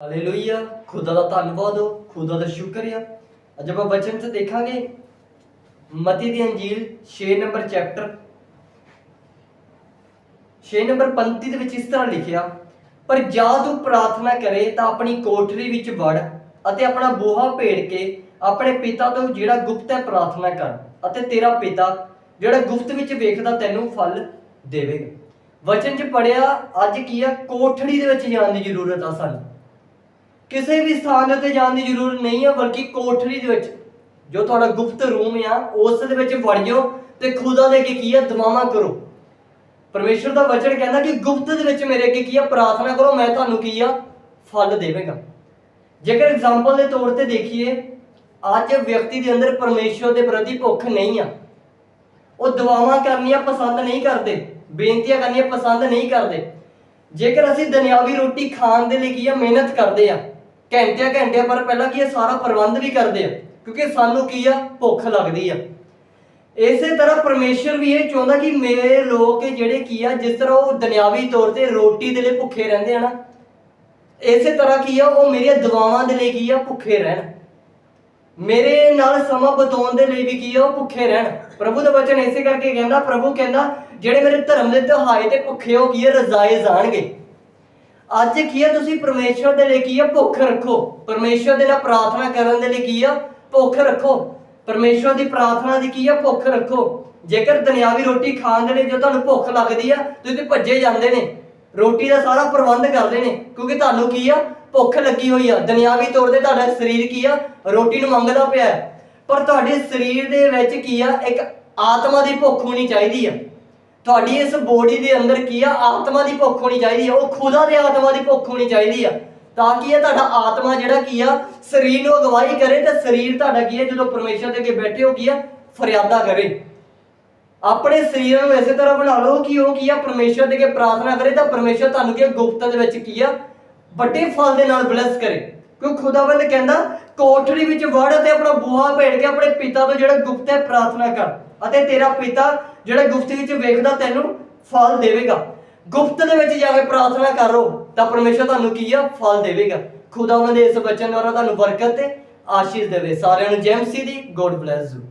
Hallelujah. ਖੁਦਾ ਦਾ ਧੰਨਵਾਦ ਹੋ, ਖੁਦਾ ਦਾ ਸ਼ੁਕਰ ਆ। ਅੱਜ ਆਪਾਂ ਵਚਨ ਚ ਦੇਖਾਂਗੇ ਮਤੀ ਦੀ ਅੰਜੀਲ 6 ਨੰਬਰ ਚੈਪਟਰ। 6 ਨੰਬਰ ਪੰਕਤੀ ਦੇ ਵਿੱਚ ਇਸ ਤਰ੍ਹਾਂ ਲਿਖਿਆ, ਪਰ ਜਾਂ ਤੂੰ ਪ੍ਰਾਰਥਨਾ ਕਰੇ ਤਾਂ ਆਪਣੀ ਕੋਠੜੀ ਵਿੱਚ ਵੜ ਅਤੇ ਆਪਣਾ ਬੋਹਾ ਭੇੜ ਕੇ ਆਪਣੇ ਪਿਤਾ ਤੋਂ ਜਿਹੜਾ ਗੁਪਤ ਹੈ ਪ੍ਰਾਰਥਨਾ ਕਰ ਅਤੇ ਤੇਰਾ ਪਿਤਾ ਜਿਹੜਾ ਗੁਪਤ ਵਿੱਚ ਵੇਖਦਾ ਤੈਨੂੰ ਫਲ ਦੇਵੇਗਾ। ਵਚਨ ਚ ਪੜਿਆ ਅੱਜ ਕੀ ਆ? ਕੋਠੜੀ ਦੇ ਵਿੱਚ ਜਾਣ ਦੀ ਜ਼ਰੂਰਤ ਆ ਸਾਨੂੰ। ਕਿਸੇ ਵੀ ਸਥਾਨ ਉੱਤੇ ਜਾਣ ਦੀ ਜ਼ਰੂਰਤ ਨਹੀਂ ਹੈ ਬਲਕਿ ਕੋਠੜੀ ਦੇ ਵਿੱਚ ਜੋ ਤੁਹਾਡਾ ਗੁਪਤ ਰੂਮ ਆ, ਉਸ ਦੇ ਵਿੱਚ ਵੜ ਜਾਓ ਤੇ ਖੁਦਾ ਦੇ ਅੱਗੇ ਕੀ ਆ, ਦੁਆਵਾਂ ਕਰੋ। ਪਰਮੇਸ਼ਰ ਦਾ ਵਚਨ ਕਹਿੰਦਾ ਕਿ ਗੁਪਤ ਦੇ ਵਿੱਚ ਮੇਰੇ ਅੱਗੇ ਕੀ ਆ, ਪ੍ਰਾਰਥਨਾ ਕਰੋ, ਮੈਂ ਤੁਹਾਨੂੰ ਕੀ ਆ, ਫਲ ਦੇਵਾਂਗਾ। ਜੇਕਰ ਐਗਜ਼ਾਮਪਲ ਦੇ ਤੌਰ ਤੇ ਦੇਖੀਏ, ਅੱਜ ਵਿਅਕਤੀ ਦੇ ਅੰਦਰ ਪਰਮੇਸ਼ਰ ਦੇ ਪ੍ਰਤੀ ਭੁੱਖ ਨਹੀਂ ਆ। ਉਹ ਦੁਆਵਾਂ ਕਰਨੀਆਂ ਪਸੰਦ ਨਹੀਂ ਕਰਦੇ, ਬੇਨਤੀਆਂ ਕਰਨੀਆਂ ਪਸੰਦ ਨਹੀਂ ਕਰਦੇ। ਜੇਕਰ ਅਸੀਂ ਦੁਨਿਆਵੀ ਰੋਟੀ ਖਾਣ ਦੇ ਲਈ ਕੀ ਆ, ਮਿਹਨਤ ਕਰਦੇ ਆ ਘੰਟਿਆਂ ਘੰਟਿਆਂ ਪਰ ਪਹਿਲਾਂ ਕੀ ਆ, ਸਾਰਾ ਪ੍ਰਬੰਧ ਵੀ ਕਰਦੇ ਆ। ਕਿਉਂਕਿ ਸਾਨੂੰ ਕੀ ਆ, ਭੁੱਖ ਲੱਗਦੀ ਆ। ਇਸੇ ਤਰ੍ਹਾਂ ਪਰਮੇਸ਼ਰ ਵੀ ਇਹ ਚਾਹੁੰਦਾ ਕਿ ਮੇਰੇ ਲੋਕ ਜਿਹੜੇ ਕੀ ਆ, ਜਿਸ ਤਰ੍ਹਾਂ ਉਹ ਦੁਨਿਆਵੀ ਤੌਰ ਤੇ ਰੋਟੀ ਦੇ ਲਈ ਭੁੱਖੇ ਰਹਿੰਦੇ ਆ ਨਾ, ਇਸੇ ਤਰ੍ਹਾਂ ਕੀ ਆ, ਉਹ ਮੇਰੀਆਂ ਦੁਆਵਾਂ ਦੇ ਲਈ ਕੀ ਆ, ਭੁੱਖੇ ਰਹਿਣ। ਮੇਰੇ ਨਾਲ ਸਮਾਂ ਬਤਾਉਣ ਦੇ ਲਈ ਵੀ ਕੀ ਆ, ਉਹ ਭੁੱਖੇ ਰਹਿਣ। ਪ੍ਰਭੂ ਦਾ ਵਚਨ ਇਸੇ ਕਰਕੇ ਕਹਿੰਦਾ, ਪ੍ਰਭੂ ਕਹਿੰਦਾ, ਜਿਹੜੇ ਮੇਰੇ ਧਰਮ ਦੇ ਤਿਹਾਏ ਤੇ ਭੁੱਖੇ ਹੋ ਕੀ ਆ, ਰਜ਼ਾਏ ਜਾਣਗੇ। ਅੱਜ ਕੀ ਆ? ਤੁਸੀਂ ਪਰਮੇਸ਼ਰ ਦੇ ਲਈ ਕੀ ਆ? ਭੁੱਖ ਰੱਖੋ। ਪਰਮੇਸ਼ਰ ਦੇ ਨਾਲ ਪ੍ਰਾਰਥਨਾ ਕਰਨ ਦੇ ਲਈ ਕੀ ਆ? ਭੁੱਖ ਰੱਖੋ। ਪਰਮੇਸ਼ਰ ਦੀ ਪ੍ਰਾਰਥਨਾ ਦੀ ਕੀ ਆ? ਭੁੱਖ ਰੱਖੋ। ਜੇਕਰ ਦੁਨਿਆਵੀ ਰੋਟੀ ਖਾਣ ਦੇ ਲਈ ਜੋ ਤੁਹਾਨੂੰ ਭੁੱਖ ਲੱਗਦੀ ਆ, ਤੁਸੀਂ ਭੱਜੇ ਜਾਂਦੇ ਨੇ। ਰੋਟੀ ਦਾ ਸਾਰਾ ਪ੍ਰਬੰਧ ਕਰਦੇ ਨੇ। ਕਿਉਂਕਿ ਤੁਹਾਨੂੰ ਕੀ ਆ? ਭੁੱਖ ਲੱਗੀ ਹੋਈ ਆ। ਦੁਨਿਆਵੀ ਤੌਰ ਤੇ ਤੁਹਾਡਾ ਸਰੀਰ ਕੀ ਆ? ਰੋਟੀ ਨੂੰ ਮੰਗਦਾ ਪਿਆ ਪਰ ਤੁਹਾਡੇ ਸਰੀਰ ਦੇ ਵਿੱਚ ਕੀ ਆ? ਇੱਕ ਆਤਮਾ ਦੀ ਭੁੱਖ ਹੋਣੀ ਚਾਹੀਦੀ ਆ। ਤੁਹਾਡੀ ਇਸ ਬੋਡੀ ਦੇ ਅੰਦਰ ਕੀ ਆ? ਆਤਮਾ ਦੀ ਭੁੱਖ ਹੋਣੀ ਚਾਹੀਦੀ ਆ। ਉਹ ਖੁਦਾ ਦੇ ਆਤਮਾ ਦੀ ਭੁੱਖ ਹੋਣੀ ਚਾਹੀਦੀ ਆ। ਤਾਂ ਕਿ ਇਹ ਤੁਹਾਡਾ ਆਤਮਾ ਜਿਹੜਾ ਕੀ ਆ? ਸਰੀਰ ਨੂੰ ਅਗਵਾਈ ਕਰੇ ਤੇ ਸਰੀਰ ਤੁਹਾਡਾ ਕੀ ਆ? ਜਦੋਂ ਪਰਮੇਸ਼ਰ ਦੇ ਅੱਗੇ ਬੈਠੇ ਹੋ ਕੀ ਆ? ਫਰਿਆਦਾ ਕਰੇ। ਆਪਣੇ ਸਰੀਰ ਨੂੰ ਇਸੇ ਤਰ੍ਹਾਂ ਬਣਾ ਲਓ ਕਿ ਉਹ ਕੀ ਆ? ਪਰਮੇਸ਼ਰ ਦੇ ਅੱਗੇ ਪ੍ਰਾਰਥਨਾ ਕਰੇ ਤਾਂ ਪਰਮੇਸ਼ਰ ਤੁਹਾਨੂੰ ਕੀ ਆ ਗੁਪਤ ਦੇ ਵਿੱਚ ਕੀ ਆ? ਵੱਡੇ ਫਲ ਦੇ ਨਾਲ ਬਲੈਸ ਕਰੇ। ਕਿਉਂ ਖੁਦਾਵੰਦ ਕਹਿੰਦਾ, ਕੋਠੜੀ ਵਿੱਚ ਵੜ ਅਤੇ ਆਪਣਾ ਬੂਹਾ ਭੇੜ ਕੇ ਆਪਣੇ ਪਿਤਾ ਤੋਂ ਜਿਹੜਾ ਗੁਪਤ ਹੈ ਪ੍ਰਾਰਥਨਾ ਕਰ ਅਤੇ ਤੇਰਾ ਪਿਤਾ ਜਿਹੜਾ ਗੁਪਤ ਵਿੱਚ ਵੇਖਦਾ ਤੈਨੂੰ ਫਲ ਦੇਵੇਗਾ। ਗੁਪਤ ਦੇ ਵਿੱਚ ਜਾ ਕੇ ਪ੍ਰਾਰਥਨਾ ਕਰੋ ਤਾਂ ਪਰਮੇਸ਼ਰ ਤੁਹਾਨੂੰ ਕੀ ਆ? ਫਲ ਦੇਵੇਗਾ। ਖੁਦਾਵੰਦ ਇਸ ਵਚਨ ਦੁਆਰਾ ਤੁਹਾਨੂੰ ਬਰਕਤ ਤੇ ਆਸ਼ੀਸ਼ ਦੇਵੇ। ਸਾਰਿਆਂ ਨੂੰ ਜੈਮਸੀ ਦੀ ਗੋਡ ਬlesਸ ਯੂ